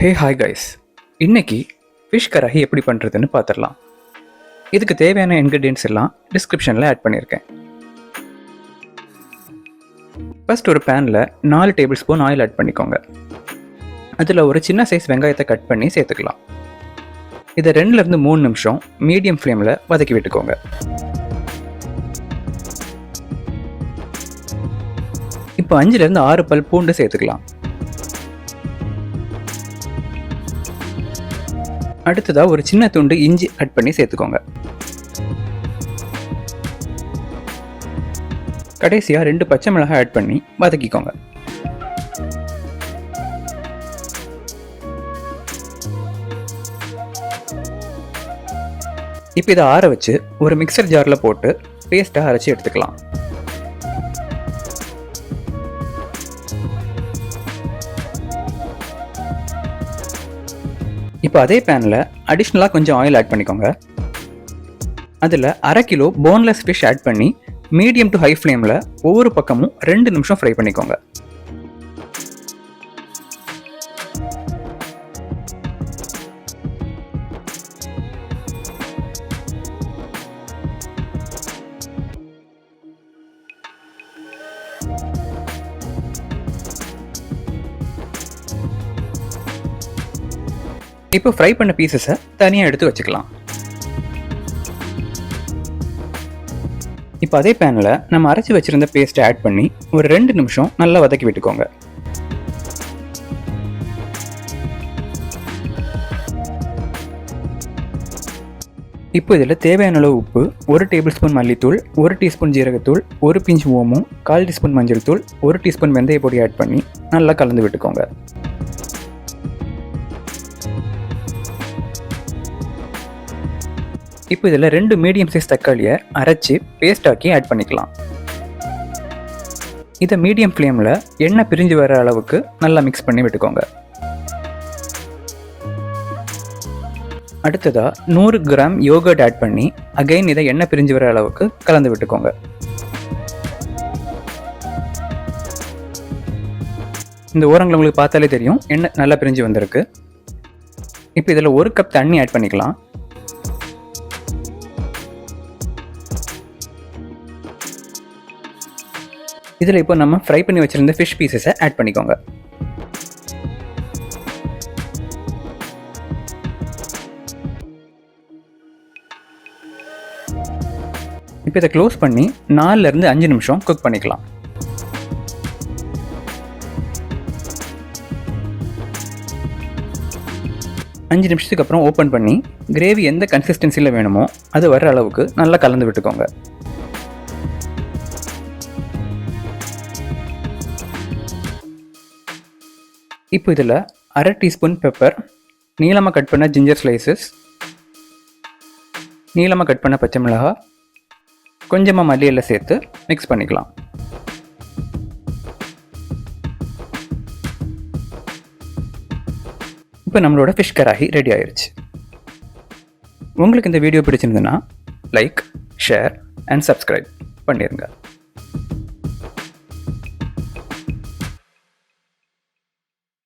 ஹே hi guys இன்னைக்கு fish karahi எப்படி பண்ணுறதுன்னு பார்த்துடலாம் இதுக்கு தேவையான இன்க்ரீடியன்ஸ் எல்லாம் டிஸ்கிரிப்ஷனில் ஆட் பண்ணியிருக்கேன் ஃபஸ்ட் ஒரு பேனில் நாலு டேபிள் ஸ்பூன் ஆயில் ஆட் பண்ணிக்கோங்க. அதில் ஒரு சின்ன சைஸ் வெங்காயத்தை கட் பண்ணி சேர்த்துக்கலாம். இதை ரெண்டுலேருந்து மூணு நிமிஷம் மீடியம் ஃப்ளேமில் வதக்கி விட்டுக்கோங்க. இப்போ அஞ்சுலேருந்து ஆறு பல் பூண்டு சேர்த்துக்கலாம். அடுத்ததா ஒரு சின்ன துண்டு இஞ்சி கட் பண்ணி சேர்த்துக்கோங்க. கடைசியாக ரெண்டு பச்சை மிளகாய் ஆட் பண்ணி வதக்கிக்கோங்க. இப்போ இதை ஆற வச்சு ஒரு மிக்சர் ஜாரில் போட்டு பேஸ்ட்டாக அரைச்சி எடுத்துக்கலாம். இப்போ அதே பேனில் அடிஷ்னலாக கொஞ்சம் ஆயில் ஆட் பண்ணிக்கோங்க. அதில் அரை கிலோ போன்லெஸ் ஃபிஷ் ஆட் பண்ணி மீடியம் டு ஹை ஃப்ளேமில் ஒவ்வொரு பக்கமும் ரெண்டு நிமிஷம் ஃப்ரை பண்ணிக்கோங்க. இப்போ ஃப்ரை பண்ண பீசஸை தனியாக எடுத்து வச்சுக்கலாம். இப்போ அதே பேனில் நம்ம அரைச்சி வச்சிருந்த பேஸ்ட்டை ஆட் பண்ணி ஒரு ரெண்டு நிமிஷம் நல்லா வதக்கி விட்டுக்கோங்க. இப்போ இதில் தேவையான அளவு உப்பு ஒரு டேபிள் ஸ்பூன் மல்லித்தூள் ஒரு டீஸ்பூன் ஜீரகத்தூள் ஒரு பிஞ்ச் ஓமும் கால் டீஸ்பூன் மஞ்சள் தூள் ஒரு டீஸ்பூன் வெந்தய பொடி ஆட் பண்ணி நல்லா கலந்து விட்டுக்கோங்க. இப்போ இதில் ரெண்டு மீடியம் சைஸ் தக்காளியை அரைச்சி பேஸ்டாக்கி ஆட் பண்ணிக்கலாம். இதை மீடியம் ஃப்ளேமில் எண்ணெய் பிரிஞ்சு வர அளவுக்கு நல்லா மிக்ஸ் பண்ணி விட்டுக்கோங்க. அடுத்ததாக நூறு கிராம் யோகர்ட் ஆட் பண்ணி அகைன் இதை எண்ணெய் பிரிஞ்சு வர அளவுக்கு கலந்து விட்டுக்கோங்க. இந்த ஓரங்கள் உங்களுக்கு பார்த்தாலே தெரியும் எண்ணெய் நல்லா பிரிஞ்சு வந்திருக்கு. இப்போ இதில் ஒரு கப் தண்ணி ஆட் பண்ணிக்கலாம். இதில் இப்போ நம்ம ஃப்ரை பண்ணி வச்சுருந்த ஃபிஷ் பீசஸை ஆட் பண்ணிக்கோங்க. இப்போ இதை க்ளோஸ் பண்ணி நாலுலேருந்து அஞ்சு நிமிஷம் குக் பண்ணிக்கலாம். அஞ்சு நிமிஷத்துக்கு அப்புறம் ஓப்பன் பண்ணி கிரேவி எந்த கன்சிஸ்டன்சியில் வேணுமோ அது வர அளவுக்கு நல்லா கலந்து விட்டுக்கோங்க. இப்போ இதில் அரை டீஸ்பூன் பெப்பர் நீளமாக கட் பண்ண ஜிஞ்சர் ஸ்லைசஸ் நீளமாக கட் பண்ண பச்சை மிளகாய் கொஞ்சமாக மல்லியில் சேர்த்து மிக்ஸ் பண்ணிக்கலாம். இப்போ நம்மளோட ஃபிஷ் கராகி ரெடி ஆயிடுச்சு உங்களுக்கு இந்த வீடியோ பிடிச்சிருந்ததுன்னா லைக் ஷேர் அண்ட் சப்ஸ்கிரைப் பண்ணிடுங்க